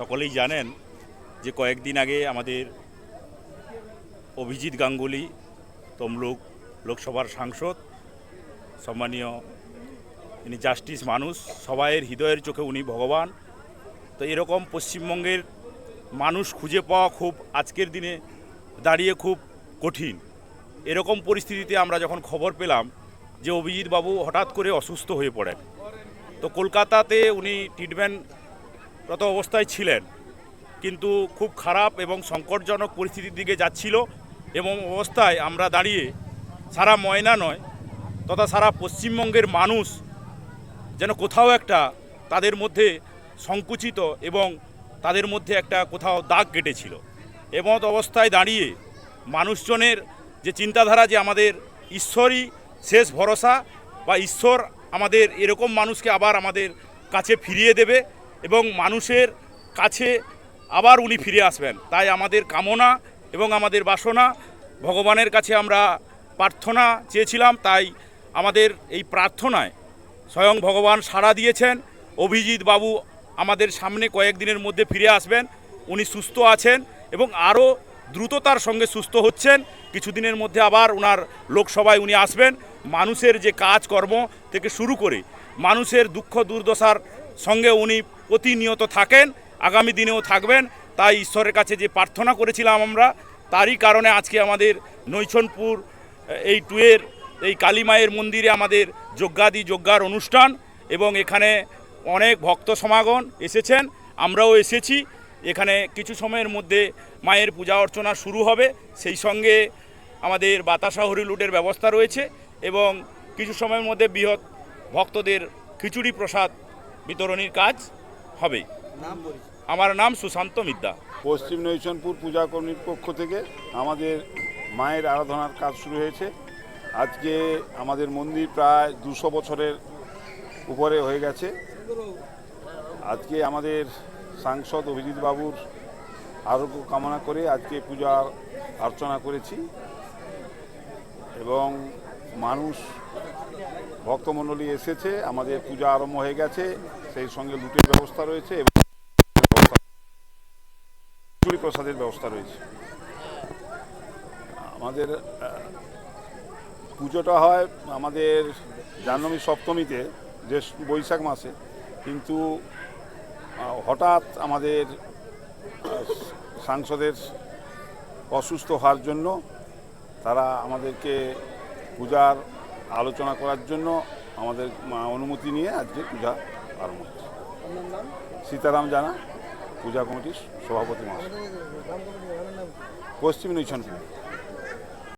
সকলেই জানেন যে কয়েকদিন আগে আমাদের অভিজিৎ গাঙ্গুলি, তমলুক লোকসভার সাংসদ, সম্মানীয় ইনি জাস্টিস মানুষ, সবাইয়ের হৃদয়ের চোখে উনি ভগবান। তো এরকম পশ্চিমবঙ্গের মানুষ খুঁজে পাওয়া খুব আজকের দিনে দাঁড়িয়ে খুব কঠিন। এরকম পরিস্থিতিতে আমরা যখন খবর পেলাম যে অভিজিৎ বাবু হঠাৎ করে অসুস্থ হয়ে পড়েন, তো কলকাতাতে উনি ট্রিটমেন্টরত অবস্থায় ছিলেন। কিন্তু খুব খারাপ এবং সংকটজনক পরিস্থিতির দিকে যাচ্ছিল এবং অবস্থায় আমরা দাঁড়িয়ে সারা ময়না নয়, তথা সারা পশ্চিমবঙ্গের মানুষ যেন কোথাও একটা তাদের মধ্যে সংকুচিত এবং তাদের মধ্যে একটা কোথাও দাগ কেটেছিল। এমত অবস্থায় দাঁড়িয়ে মানুষজনের যে চিন্তাধারা যে আমাদের ঈশ্বরই শেষ ভরসা বা ঈশ্বর আমাদের এরকম মানুষকে আবার আমাদের কাছে ফিরিয়ে দেবে এবং মানুষের কাছে আবার উনি ফিরে আসবেন। তাই আমাদের কামনা এবং আমাদের বাসনা, ভগবানের কাছে আমরা প্রার্থনা চেয়েছিলাম, তাই আমাদের এই প্রার্থনায় স্বয়ং ভগবান সাড়া দিয়েছেন। অভিজিৎ বাবু আমাদের সামনে কয়েকদিনের মধ্যে ফিরে আসবেন, উনি সুস্থ আছেন এবং আরও দ্রুততার সঙ্গে সুস্থ হচ্ছেন। কিছুদিনের মধ্যে আবার ওনার লোকসভায় উনি আসবেন। মানুষের যে কাজকর্ম থেকে শুরু করে, মানুষের দুঃখ দুর্দশার সঙ্গে উনি প্রতিনিয়ত থাকেন, আগামী দিনেও থাকবেন। তাই ঈশ্বরের কাছে যে প্রার্থনা করেছিলাম আমরা, তারই কারণে আজকে আমাদের নৈছনপুর, এই টুয়ের, এই কালী মায়ের মন্দিরে আমাদের যজ্ঞাদি যজ্ঞার অনুষ্ঠান এবং এখানে অনেক ভক্ত সমাগম এসেছেন। আমরাও এসেছি। এখানে কিছু সময়ের মধ্যে মায়ের পূজা অর্চনা শুরু হবে। সেই সঙ্গে আমাদের বাতাসা হরিলুটের ব্যবস্থা রয়েছে এবং কিছু সময়ের মধ্যে বৃহৎ ভক্তদের খিচুড়ি প্রসাদ বিতরণীর কাজ হবে। আমার নাম সুশান্ত মিদ্যা পশ্চিম নৈশনপুর পূজা কমিটির পক্ষ থেকে আমাদের মায়ের আরাধনার কাজ শুরু হয়েছে। আজকে আমাদের মন্দির প্রায় দুশো বছরের উপরে হয়ে গেছে। আজকে আমাদের সাংসদ অভিজিৎ বাবুর আরোগ্য কামনা করে আজকে পূজা অর্চনা করেছি। এবং মানুষ ভক্তমণ্ডলী এসেছে, আমাদের পূজা আরম্ভ হয়ে গেছে, সেই সঙ্গে লুটের ব্যবস্থা রয়েছে এবং প্রসাদের ব্যবস্থা রয়েছে। আমাদের পুজোটা হয় আমাদের জাহ্নবী সপ্তমীতে যে বৈশাখ মাসে। কিন্তু হঠাৎ আমাদের সাংসদের অসুস্থ হওয়ার জন্য তারা আমাদেরকে পূজার আলোচনা করার জন্য আমাদের অনুমতি নিয়ে আজকে পূজা আরম্ভ হচ্ছে। সীতারাম জানা পূজা কমিটির সভাপতি মহাশয়। পশ্চিম নৈছনপুর